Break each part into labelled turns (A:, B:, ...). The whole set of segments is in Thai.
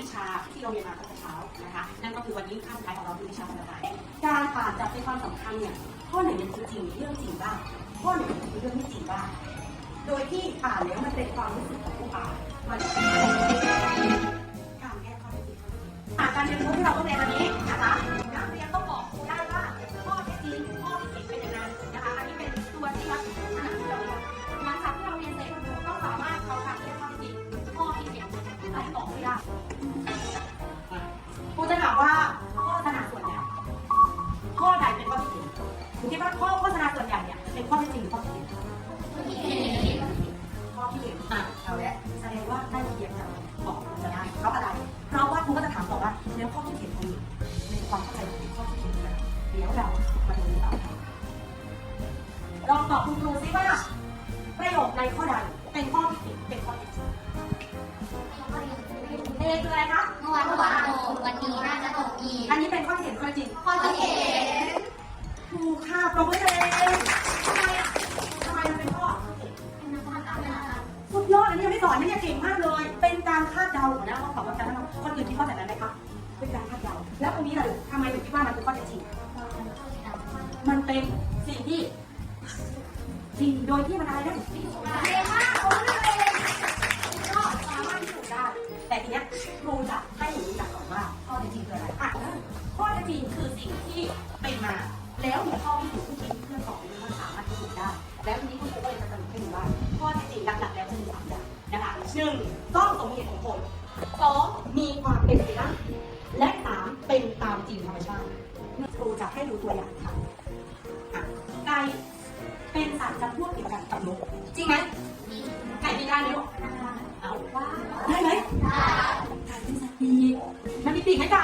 A: วิชาที่เราเรียนมาตั้งแต่เช้านะคะ นั่นก็คือวันนี้ขั้นสุดท้ายของเราคือวิชาภาษาไทยการป่านจับในความสำคัญเนี่ยข้อไหนเป็นจริงเรื่องจริงบ้างข้อไหนเป็นเรื่องไม่จริงบ้างโดยที่ป่านแล้วมันเป็นความรู้สึกของผู้ป่านมันการแก้ข้อเท็จจริงการเรียนรู้ที่เราต้องเรียน คิดว่าข้อโฆษณาส่วนใหญ่เนี่ยเป็นข้อเท็จจริงหรือข้อผิดข้อที่เห็นอะเอาละแสดงว่าใกล้เคียงกันบอกจะได้เพราะอะไร เพราะว่าครูก็จะถามต่อว่าแล้วข้อที่เห็นตรงนี้ในความเข้าใจของข้อที่เห็นนะเดี๋ยวเรามาดูต่อลองตอบคุณครูซิว่า ประโยคในข้อใดเป็นข้อที่ผิดเป็นข้อที่จริงเอคืออะไรคะ
B: เมื่อวานเมื่อวานตกวันนี้น่าจะตกอีก
A: อันนี้เป็นข้อเห็นข้อจริง
B: ข้อที่
A: แล้วตรงนี้เลยทำไมถึงคิดว่ามันเป็นข้อเท็จจริง มันเป็นสิ่งที่จริงโดยที่มันอะไรได้
B: เร็วมากโอ้ย
A: ก็สามารถพิสูจน์ได้ แต่ทีเนี้ยครูจะให้หนูรู้จักก่อนว่าข้อเท็จจริงคืออะไรอะข้อเท็จจริงคือสิ่งที่เป็นมา แล้วมีข้อพิสูจน์ที่คิดเพื่อนสอบเป็นมันสามารถพิสูจน์ได้ แล้วทีนี้คุณครูก็เลยจะสรุปให้ดูว่า ข้อเท็จจริงหลักๆแล้วจะมีสามอย่างนะคะหนึ่งต้องสมเหตุสมผลสองมีความเป็นไปได้ จริงธรรมชาติครูจะให้ดูตัวอย่างค่ะไก่เป็นสัตว์จำพวกเดียวกันกับนกจริงไหมไก่มีได้ไหมลูกเอาว่าได้ไหมไก่เป็นสัตว์ปีกมันมีปีกไหมไก่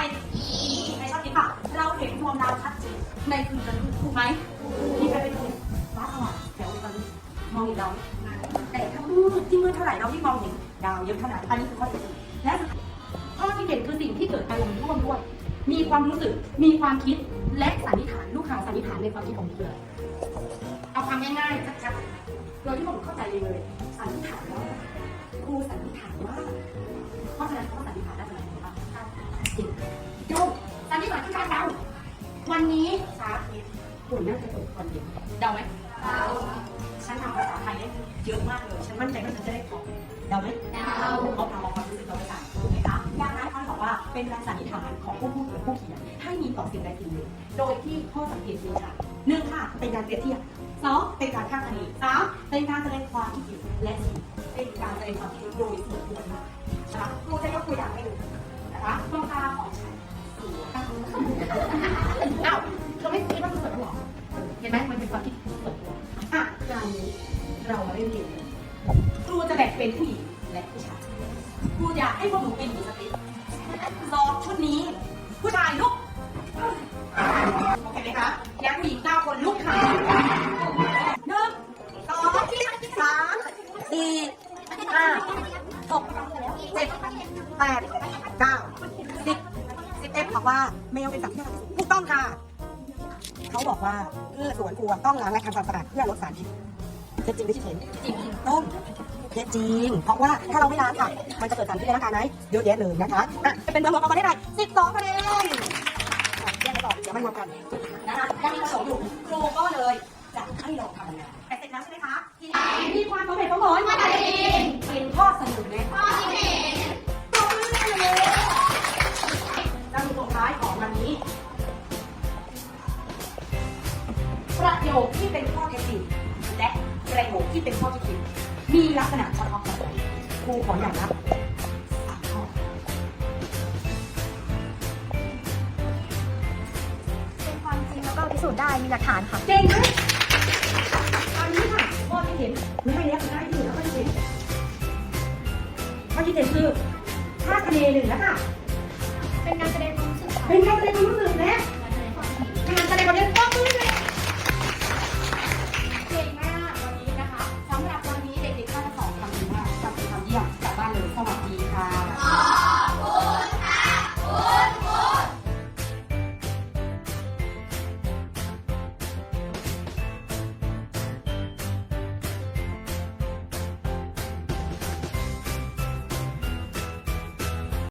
A: ใครชอบกินค่ะ เราเห็นดวงดาวชัดเจนในคืนวันนี้ถูกไหมมีใครเป็นคนฟ้าสว่างแถววันนี้มองเห็นดาวไหมแต่ถ้ามืดที่มืดเท่าไหร่เรายิ่มองเห็นดาวเยอะเท่านั้นอันนี้คือข้อที่และข้อที่เด่นคือสิ่งที่เกิดอารมณ์ร่วมด้วย มีความรู้สึก มีความคิด และสันนิษฐานลูกหาสันนิษฐานในความคิดของเธอเอาความง่ายๆชัดๆโดยที่ผมเข้าใจเลยสันนิษฐานว่าครูสันนิษฐานว่าเพราะฉะนั้นเขาสันนิษฐานได้เป็นอะไรบ้างจริงโยมสันนิษฐานคือการเดาวันนี้สาธิตฝุ่นน่าจะตกวันเดียวเดาไหมฉันทำภาษาไทยได้เยอะมากเลย ฉันมั่นใจว่าฉันจะได้ของเดาไหม
B: ดาว
A: เอาทำเอาความรู้สึกเราไปใส่ เป็นการสันนิษฐานของผู้พูดหรือผู้เขียนให้มีต่อสิ่งใดสิ่งหนึ่ง โดยที่ข้อสังเกตมีค่ะหนึ่งค่ะ เป็นการเปรียบเทียบสองเป็นการคาดคะเนสามเป็นการแสดงความคิดเห็นและสี่เป็นการแสดงความคิดเห็นโดยส่วนรวนะคะครูจะยกตัวอย่างให้ดูนะคะดวงตาของฉันสวยอ้าวเราไม่คิดว่ามันสวยหรอเห็นไหมมันเป็นความคิดส่วนตัวอะคราวนี้เรามาเล่นเกมกันครูจะแบ่งเป็นผู้หญิงและผู้ชายครูอยากให้พวกหนูเป็นหญิงสติ สอบชุดนี้ ผู้ชายลุก โอเคไหมคะ แล้วผู้หญิงเก้าคนลุกค่ะหนึ่งสองสามสี่ห้าหกเจ็ดแปดเก้าสิบสิบเอ็ดบอกว่าแมวเป็นสัตว์ที่น่ารักที่สุดถูกต้องค่ะ เขาบอกว่าพืชสวนครัวต้องล้างและทำความสะอาดเพื่อลดสารพิษเท็จจริงไม่ใช่เห็นจริงต้อง เท็จจริง เพราะว่าถ้าเราไม่ล้างค่ะ มันจะเกิดสารพิษในร่างกายไหมเยอะแยะเลยนะคะอะจะเป็นเบอร์หมอประได้ไรสิบสองคะแนนแยกไม่ออเดี๋ยวไม่รวมกันนะคะยังมีผสมอยู่ครูก็เลยจะให้ลองทำงาน ลักษณะเฉพาะกันครูขออย่างละสามข้อ
B: เป็นความจริงแล้วก็พิสูจน์ได้มีหลักฐานค่ะ
A: เก่งไหมอันนี้ค่ะพ่อที่เห็นไม่เลี้ยงได้ที่แล้วก็ที่เห็นข้อที่เห็นคือถ้าคะแนนหนึ่งแล้วค่ะ